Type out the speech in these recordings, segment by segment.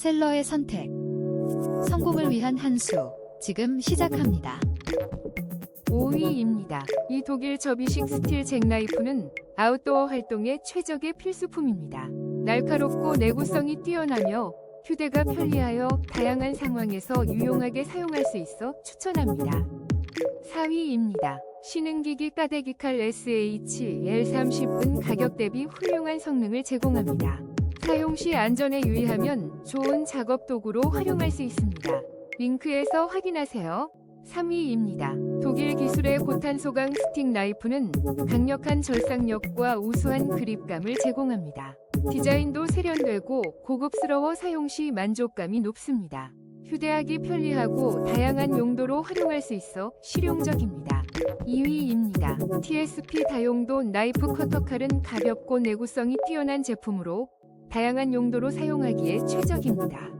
셀러의 선택. 성공을 위한 한 수. 지금 시작합니다. 5위입니다. 이 독일 접이식 스틸 잭나이프는 아웃도어 활동에 최적의 필수품입니다. 날카롭고 내구성이 뛰어나며 휴대가 편리하여 다양한 상황에서 유용하게 사용할 수 있어 추천합니다. 4위입니다. 신흥기기 까대기 칼 SH-L30은 가격 대비 훌륭한 성능을 제공합니다. 사용 시 안전에 유의하면 좋은 작업 도구로 활용할 수 있습니다. 링크에서 확인하세요. 3위입니다. 독일 기술의 고탄소강 스틱 나이프는 강력한 절삭력과 우수한 그립감을 제공합니다. 디자인도 세련되고 고급스러워 사용 시 만족감이 높습니다. 휴대하기 편리하고 다양한 용도로 활용할 수 있어 실용적입니다. 2위입니다. TSP 다용도 나이프 커터칼은 가볍고 내구성이 뛰어난 제품으로 다양한 용도로 사용하기에 최적입니다.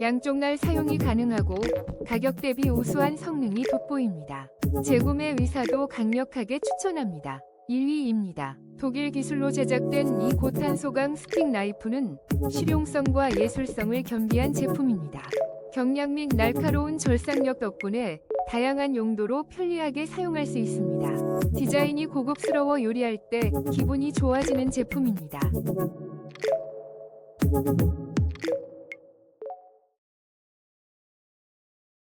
양쪽 날 사용이 가능하고 가격 대비 우수한 성능이 돋보입니다. 재구매 의사도 강력하게 추천합니다. 1위입니다. 독일 기술로 제작된 이 고탄소강 스틱 나이프는 실용성과 예술성을 겸비한 제품입니다. 경량 및 날카로운 절삭력 덕분에 다양한 용도로 편리하게 사용할 수 있습니다. 디자인이 고급스러워 요리할 때 기분이 좋아지는 제품입니다. thank you.